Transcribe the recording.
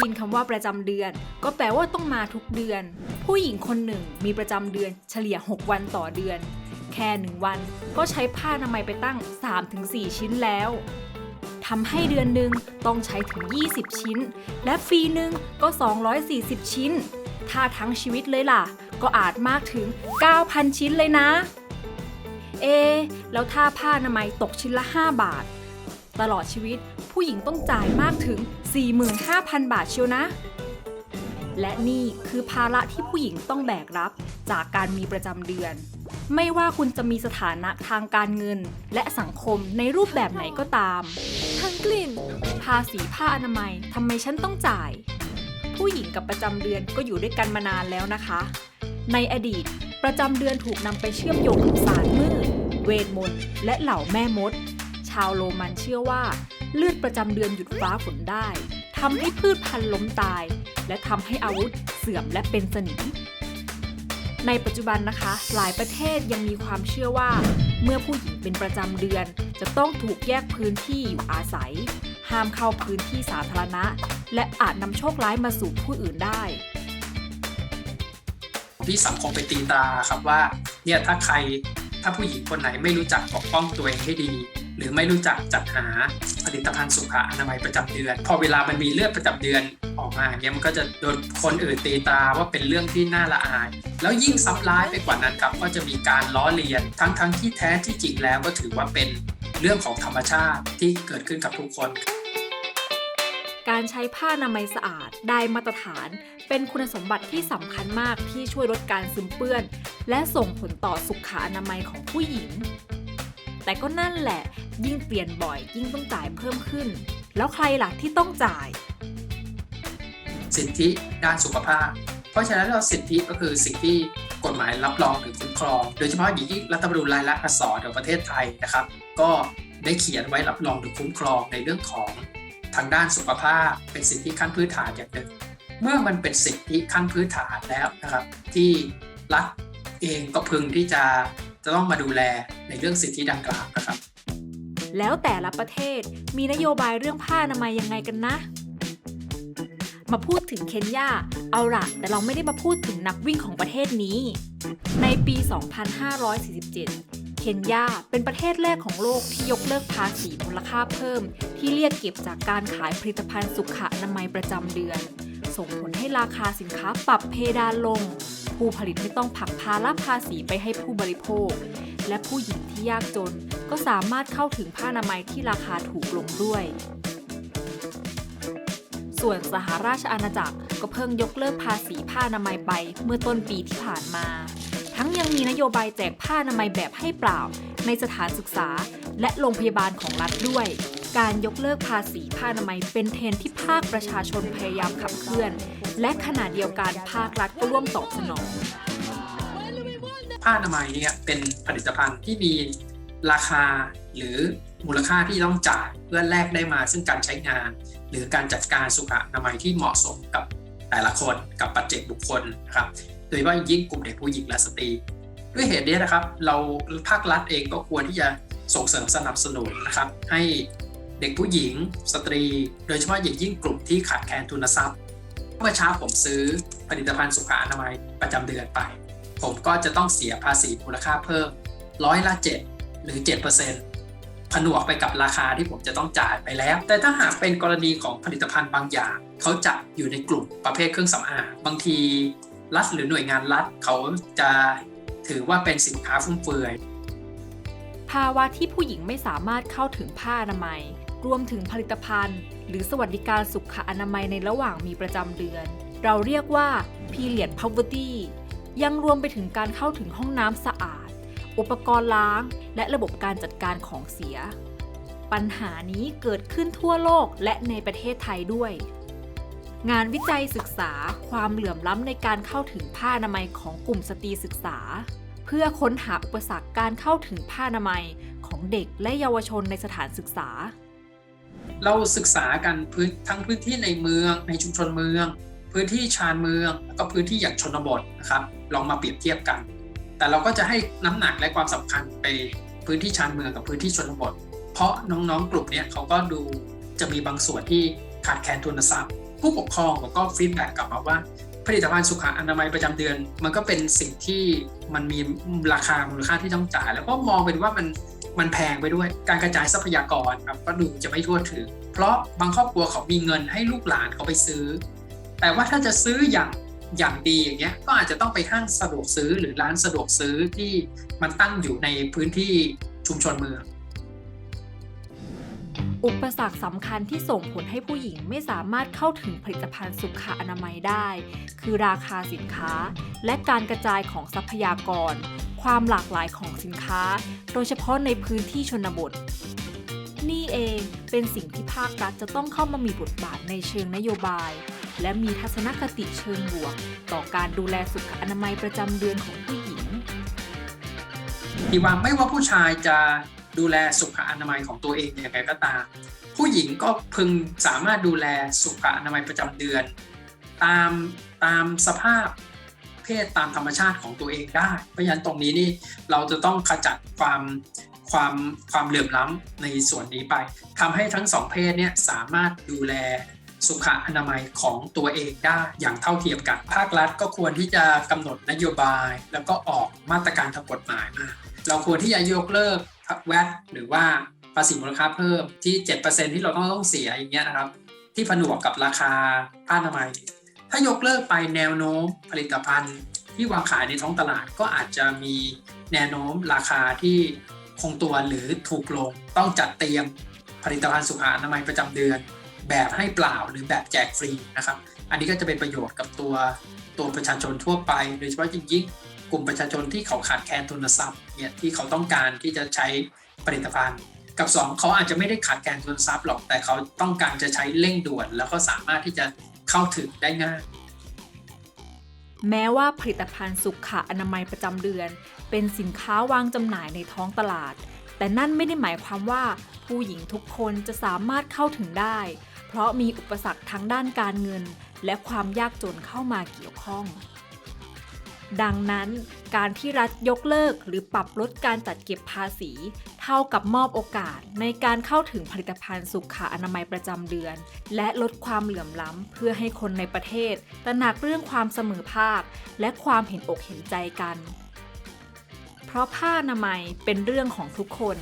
ยินคำว่าประจำเดือน ก็แปลว่าต้องมาทุกเดือน ผู้หญิงคนหนึ่งมีประจำเดือนเฉลี่ย 6 วันต่อเดือน แค่หนึ่งวัน ก็ใช้ผ้าอนามัยไปตั้ง 3-4 ชิ้นแล้วทำให้เดือนหนึ่งต้องใช้ถึง 20 ชิ้น และปีหนึ่งก็ 240 ชิ้น ถ้าทั้งชีวิตเลยล่ะ ก็อาจมากถึง 9,000 ชิ้นเลยนะ เอ แล้วถ้าผ้าอนามัยตกชิ้นละ 5 บาท ตลอดชีวิต ผู้หญิงต้องจ่ายมากถึง 45,000 บาทเชียวนะ และนี่คือภาระที่ผู้หญิงต้องแบกรับจากการมีประจำเดือน ไม่ว่าคุณจะมีสถานะทางการเงิน และสังคมในรูปแบบไหนก็ตาม ทั้งกลิ่น ภาษีผ้าอนามัยทำไมฉันต้องจ่าย ผู้หญิงกับประจำเดือนก็อยู่ด้วยกันมานานแล้วนะคะ ในอดีตประจำเดือนถูกนำไปเชื่อมโยงกับศาสตร์มืด เวทมนต์ และเหล่าแม่มด ชาวโรมันเชื่อว่า เลือดประจำเดือนหยุดฟ้าฝนได้ทำให้พืชพันธุ์ล้มตาย และทำให้อาวุธเสื่อมและเป็นสนิม ในปัจจุบันนะคะ หลายประเทศยังมีความเชื่อว่า เมื่อผู้หญิงเป็นประจำเดือน จะต้องถูกแยกพื้นที่อยู่อาศัย ห้ามเข้าพื้นที่สาธารณะ และอาจนำโชคร้ายมาสู่ผู้อื่นได้ที่สังคมไปตีตาครับว่าเนี่ยถ้าใครถ้าผู้หญิงคนไหนไม่รู้จักปกป้องตัวเองให้ดี หรือไม่รู้จักจัดหาผลิตภัณฑ์สุขอนามัยประจำเดือน พอเวลามันมีเลือดประจำเดือนออกมาเนี่ยมันก็จะโดนคนอื่นตีตาว่าเป็นเรื่องที่น่าละอาย แล้วยิ่งซับร้ายไปกว่านั้นครับก็จะมีการล้อเลียนทั้งทั้งที่แท้ที่จริงแล้วก็ถือว่าเป็นเรื่องของธรรมชาติที่เกิดขึ้นกับทุกคนการใช้ผ้าอนามัยสะอาดได้มาตรฐาน เป็นคุณสมบัติที่สำคัญมากที่ช่วยลดการซึมเปื้อน และส่งผลต่อสุขอนามัยของผู้หญิง แต่ก็นั่นแหละ ยิ่งเปลี่ยนบ่อย ยิ่งต้องจ่ายเพิ่มขึ้น แล้วใครหล่ะที่ต้องจ่าย สิทธิด้านสุขภาพ เพราะฉะนั้นเราสิทธิก็คือสิ่งที่กฎหมายรับรองหรือคุ้มครอง โดยเฉพาะอย่างยิ่งรัฐธรรมนูญรายลักษณ์อักษรของประเทศไทยนะครับ ก็ได้เขียนไว้รับรองหรือคุ้มครองในเรื่องของทางด้านสุขภาพ เป็นสิทธิขั้นพื้นฐานอย่างหนึ่งเมื่อมันเป็นสิทธิขั้นพื้นฐานแล้วนะครับ ที่รัฐเองก็พึงที่จะ จะต้องมาดูแลในเรื่องสิทธิดังกล่าวนะครับ แล้วแต่ละประเทศมีนโยบายเรื่องผ้าอนามัยยังไงกันนะ มาพูดถึงเคนยาเอาละแต่เราไม่ได้มาพูดถึงนักวิ่งของประเทศนี้ ในปี 2547 เคนยาเป็นประเทศแรกของโลกที่ยกเลิกภาษีมูลค่าเพิ่ม ที่เรียกเก็บจากการขายผลิตภัณฑ์สุขอนามัยประจำเดือน ส่งผลให้ราคาสินค้าปรับเพดานลง ผู้ผลิตไม่ต้องผักภาระภาษีไปให้ผู้บริโภค และผู้หญิงที่ยากจนก็สามารถเข้าถึงผ้าอนามัยที่ราคาถูกลงด้วย ส่วนสหราชอาณาจักรก็เพิ่งยกเลิกภาษีผ้าอนามัยไปเมื่อต้นปีที่ผ่านมา ทั้งยังมีนโยบายแจกผ้าอนามัยแบบให้เปล่า ในสถานศึกษาและโรงพยาบาลของรัฐด้วยการยกเลิกภาษีผ้าอนามัยเป็นเทรนที่ภาคประชาชนพยายามขับเคลื่อน และขณะเดียวกันภาครัฐก็ร่วมตอบสนอง ผ้าอนามัยเนี่ยเป็นผลิตภัณฑ์ที่มีราคาหรือมูลค่าที่ต้องจ่ายเพื่อแลกได้มาซึ่งการใช้งาน หรือการจัดการสุขอนามัยที่เหมาะสมกับแต่ละคนกับปัจเจกบุคคลนะครับโดยเฉพาะอย่างยิ่งกลุ่มเด็กผู้หญิงและสตรี ด้วยเหตุนี้นะครับ เราภาครัฐเองก็ควรที่จะส่งเสริมสนับสนุนนะครับ ให้เด็กผู้หญิงสตรี โดยเฉพาะอย่างยิ่งกลุ่มที่ขาดแคลนทุนทรัพย์ เมื่อเช้าผมซื้อผลิตภัณฑ์สุขอนามัยประจำเดือนไป ผมก็จะต้องเสียภาษีมูลค่าเพิ่มร้อยละ 7 หรือ 7%ผนวกไปกับราคาที่ผมจะต้องจ่ายไปแล้ว แต่ถ้าหากเป็นกรณีของผลิตภัณฑ์บางอย่าง เขาจะอยู่ในกลุ่มประเภทเครื่องสำอางบางทีรัฐหรือหน่วยงานรัฐเขาจะถือว่าเป็นสินค้าฟุ่มเฟือย ภาวะที่ผู้หญิงไม่สามารถเข้าถึงผ้าอนามัย รวมถึงผลิตภัณฑ์ หรือสวัสดิการสุขอนามัยในระหว่างมีประจำเดือน เราเรียกว่า period poverty ยังรวมไปถึงการเข้าถึงห้องน้ำสะอาด อุปกรณ์ล้าง และระบบการจัดการของเสีย ปัญหานี้เกิดขึ้นทั่วโลกและในประเทศไทยด้วย งานวิจัยศึกษาความเหลื่อมล้ำในการเข้าถึงผ้าอนามัยของกลุ่มสตรีศึกษา เพื่อค้นหาอุปสรรคการเข้าถึงผ้าอนามัยของเด็กและเยาวชนในสถานศึกษา เราศึกษากันพื้นทั้งพื้นที่ในเมือง ในชุมชนเมือง พื้นที่ชานเมืองแล้วก็พื้นที่อย่างชนบทนะครับลองมาเปรียบเทียบกัน แต่เราก็จะให้น้ำหนักและความสำคัญไปพื้นที่ชานเมืองกับพื้นที่ชนบท เพราะน้องๆกลุ่มนี้เขาก็ดูจะมีบางส่วนที่ขาดแคลนทุนทรัพย์ ผู้ปกครองก็ฟีดแบ็กกลับมาว่าผลิตภัณฑ์สุขอนามัยประจำเดือน มันก็เป็นสิ่งที่มันมีราคามูลค่าที่ต้องจ่าย แล้วก็มองเป็นว่ามัน มันแพงไปด้วย การกระจายทรัพยากรครับก็ดูจะไม่ทั่วถึง เพราะบางครอบครัวเขามีเงินให้ลูกหลานเขาไปซื้อ แต่ว่าถ้าจะซื้ออย่างอย่างดีอย่างเงี้ยก็อาจจะต้องไปห้างสะดวกซื้อหรือร้านสะดวกซื้อที่มันตั้งอยู่ในพื้นที่ชุมชนเมือง อุปสรรคสำคัญที่ส่งผลให้ผู้หญิงไม่สามารถเข้าถึงผลิตภัณฑ์สุขอนามัยได้ คือราคาสินค้า และการกระจายของทรัพยากร ความหลากหลายของสินค้า โดยเฉพาะในพื้นที่ชนบท นี่เองเป็นสิ่งที่ภาครัฐจะต้องเข้ามามีบทบาทในเชิงนโยบาย และมีทัศนคติเชิงบวก ต่อการดูแลสุขอนามัยประจำเดือนของผู้หญิงที่ว่าไม่ว่าผู้ชายจะ ดูแลสุขอนามัยของตัวเองอย่างไรก็ตาม ผู้หญิงก็พึงสามารถดูแลสุขอนามัยประจำเดือน ตามตามสภาพเพศตามธรรมชาติของตัวเองได้ เพราะฉะนั้นตรงนี้นี่เราจะต้องขจัดความความความเหลื่อมล้ำในส่วนนี้ไปทำให้ทั้งสองเพศเนี่ยสามารถดูแลสุขอนามัยของตัวเองได้อย่างเท่าเทียมกัน ภาครัฐก็ควรที่จะกำหนดนโยบาย แล้วก็ออกมาตรการทางกฎหมายมา เราควรที่จะยกเลิก แวดหรือว่าภาษีมูลค่าเพิ่มที่ 7%ที่เราต้องต้องเสียอย่างเงี้ยนะครับ ที่ผนวกกับราคาผ้าอนามัยถ้ายกเลิกไปแนวโน้มผลิตภัณฑ์ ที่วางขายในท้องตลาดก็อาจจะมีแนวโน้มราคาที่คงตัวหรือถูกลง ต้องจัดเตรียมผลิตภัณฑ์สุขอนามัยประจำเดือน แบบให้เปล่าหรือแบบแจกฟรีนะครับ อันนี้ก็จะเป็นประโยชน์กับตัวตัวประชาชนทั่วไป โดยเฉพาะยิ่ง กลุ่มประชาชนที่เขาขาดแคลนทุนทรัพย์เนี่ยที่เขาต้องการที่จะใช้ผลิตภัณฑ์ กับสองเขาอาจจะไม่ได้ขาดแคลนทุนทรัพย์หรอกแต่เขาต้องการจะใช้เร่งด่วน แล้วก็สามารถที่จะเข้าถึงได้ง่ายแม้ว่าผลิตภัณฑ์สุขอนามัยประจำเดือน เป็นสินค้าวางจำหน่ายในท้องตลาด แต่นั่นไม่ได้หมายความว่า ผู้หญิงทุกคนจะสามารถเข้าถึงได้ เพราะมีอุปสรรคทั้งด้านการเงิน และความยากจนเข้ามาเกี่ยวข้อง ดังนั้น การที่รัฐยกเลิกหรือปรับลดการจัดเก็บภาษี เท่ากับมอบโอกาสในการเข้าถึงผลิตภัณฑ์สุขอนามัยประจำเดือน และลดความเหลื่อมล้ำเพื่อให้คนในประเทศ ตระหนักเรื่องความเสมอภาค และความเห็นอกเห็นใจกัน เพราะผ้าอนามัยเป็นเรื่องของทุกคน